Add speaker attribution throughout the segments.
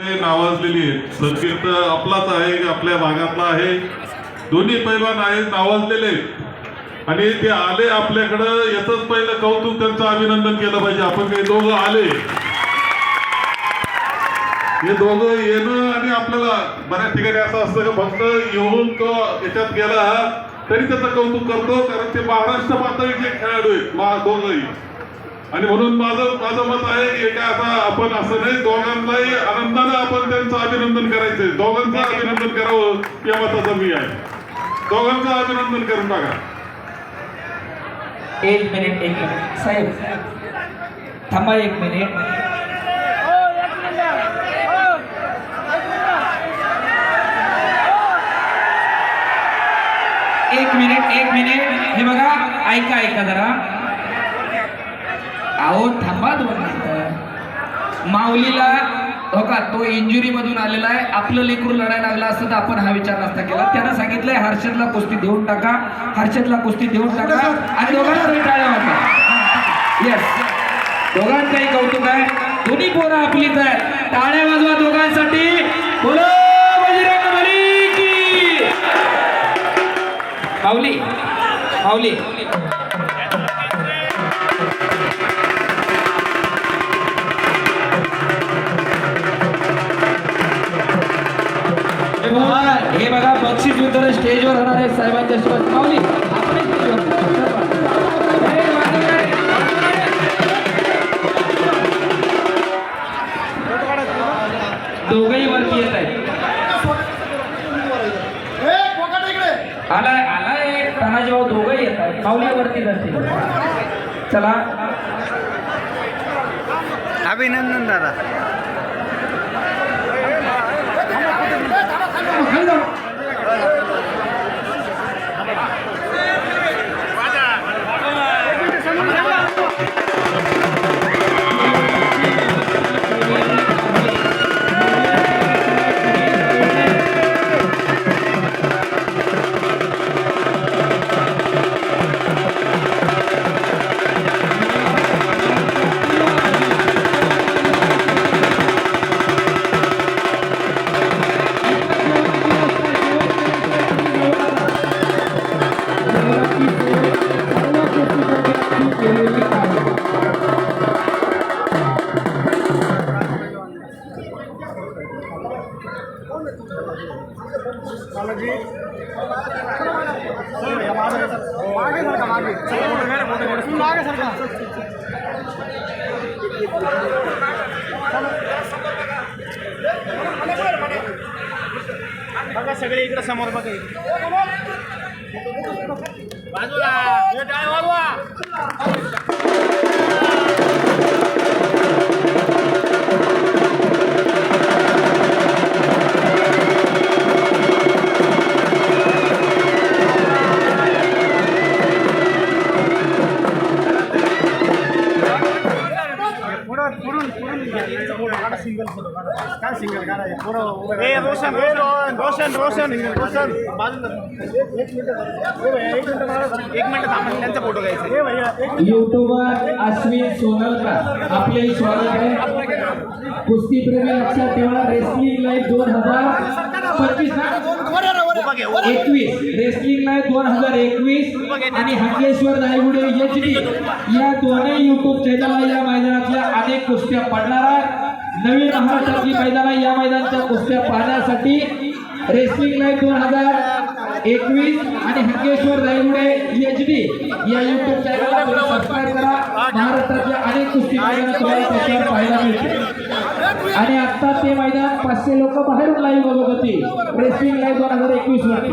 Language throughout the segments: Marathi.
Speaker 1: नावाजलेली आहेत. संकीर्त आपलाच आहे की आपल्या भागातला आहे. दोन्ही पैलवान आहेत नावाजलेले आहेत. आणि ते आले आपल्याकडं याच पहिलं कौतुक त्यांचं अभिनंदन केलं पाहिजे. आपण काही दोघं आले. हे दोघं येणं आणि आपल्याला बऱ्याच ठिकाणी असं असतं की फक्त येऊन तो याच्यात गेला तरी त्याचं कौतुक करतो कारण ते महाराष्ट्र पातळीचे खेळाडू आहेत दोघंही. आणि म्हणून माझं माझं मत आहे की काय आता आपण असं नाही दोघांनाही आनंदानं आपण त्यांचं अभिनंदन करायचंय. दोघांचं अभिनंदन करावं या मताचा मी आहे. दोघांचं अभिनंदन करून टाका
Speaker 2: एक मिनिट एक मिनिट. साहेब थांबा एक मिनिट. एक मिनिट एक मिनिट. हे बघा ऐका ऐका जरा. अहो थांबा दोन माऊलीला हो का तो इंजुरी मधून आलेला आहे. आपलं लेकरू लढायला लागला असतं तर आपण हा विचार नसता केला. त्यानं सांगितलंय हर्षदला कुस्ती देऊन टाका. हर्षदला कुस्ती देऊन टाका. आणि दोघांना टाळ्या वाजवा येस दोघांचंही कौतुक आहे. दोन्ही पोरं आपलीच आहे टाळ्या वाजवा दोघांसाठी. बोलो माऊली माऊली. हे बघा हे बघा बक्षीस वितरण स्टेजवर होणार आहे साहेबांच्या शिवाय वाजवणारे. दोघही वरती येत आहेत. आलाय आलाय. तानाजी भाऊ दोघही येत आहेत. वरती जातील. चला.
Speaker 3: अभिनंदन दादा.
Speaker 2: もうるだろ
Speaker 4: बघा सगळे इकडे समोर बघा बाजूला. हे सिंगल फोटो काढा. काय सिंगल काढायचं? पुढं. ए, रोशन रोशन रोशन. रोशन रोशन. बाजूला एक मिनिट. एक मिनिट थांबा त्यांचा फोटो घ्यायचा.
Speaker 2: युट्यूबर अश्विन सोनलकर आपले स्वागत आहे. कुस्ती प्रेमी लक्षात ठेवा रेसलिंग लाईव्ह दोन हजार पंचवीस. एकवीस रेसलिंग लाईव्ह दोन हजार एकवीस आणि हंगेश्वर नायगुडे एच डी. या दोन्ही युट्यूब चॅनलला या मैदानातल्या अनेक कुस्त्या पडणार आहेत. नवीन महाराष्ट्राची मैदान आहे या मैदानाच्या कुस्त्या पाहण्यासाठी रेसलिंग लाईव्ह दोन हजार एकवीस आणि हंगेश्वर नायगुडे एच डी या युट्यूब चॅनलला सबस्क्राईब करा. महाराष्ट्रातल्या अनेक कुस्ती मैदान तुम्हाला त्याच्यावर पाहायला मिळते आणि आता ते मैदान पाचशे लोक बाहेरून लाईव्ह बघत होती. रेसलिंग लाईव्ह दोन हजार एकवीस वरती.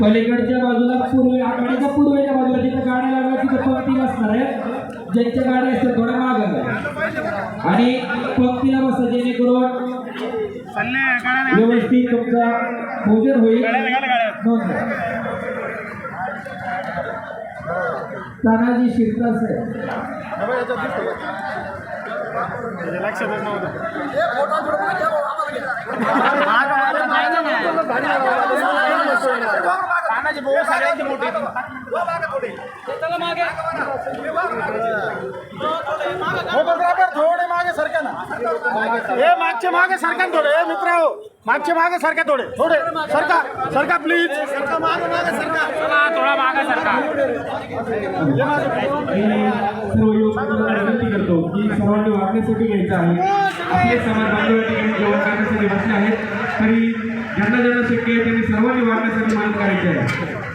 Speaker 2: पलीकडच्या बाजूला पूर्वे आघाडीच्या पूर्वेच्या बाजूला जिथं गाड्या लागल्या तिथं पंक्ती बसणार आहे. ज्यांच्या गाड्या असतात थोड्या माग आणि पंक्तीला बसा जेणेकरून व्यवस्थित तुमचा पूजन होईल. तानाजी शिरदास आहे.
Speaker 4: लक्षात येत तानाजी भाऊ सगळ्यांचे मोठे? थोडे मागे सरका हे मागचे मागे सरका थोडे. मित्र हो. मागचे मागे सरका थोडे थोडे. सरका सरका प्लीज सरका मागे मागे सरका थोडा मागे सरका
Speaker 2: विनंती करतो की सर्वांनी वागण्यासाठी घ्यायचं आहे आपले समाज बांधव जेवण करण्यासाठी बसले आहेत तरी ज्यांना ज्यांना शक्य आहे त्यांनी सर्वांनी वागण्यासाठी मदत करायची आहे.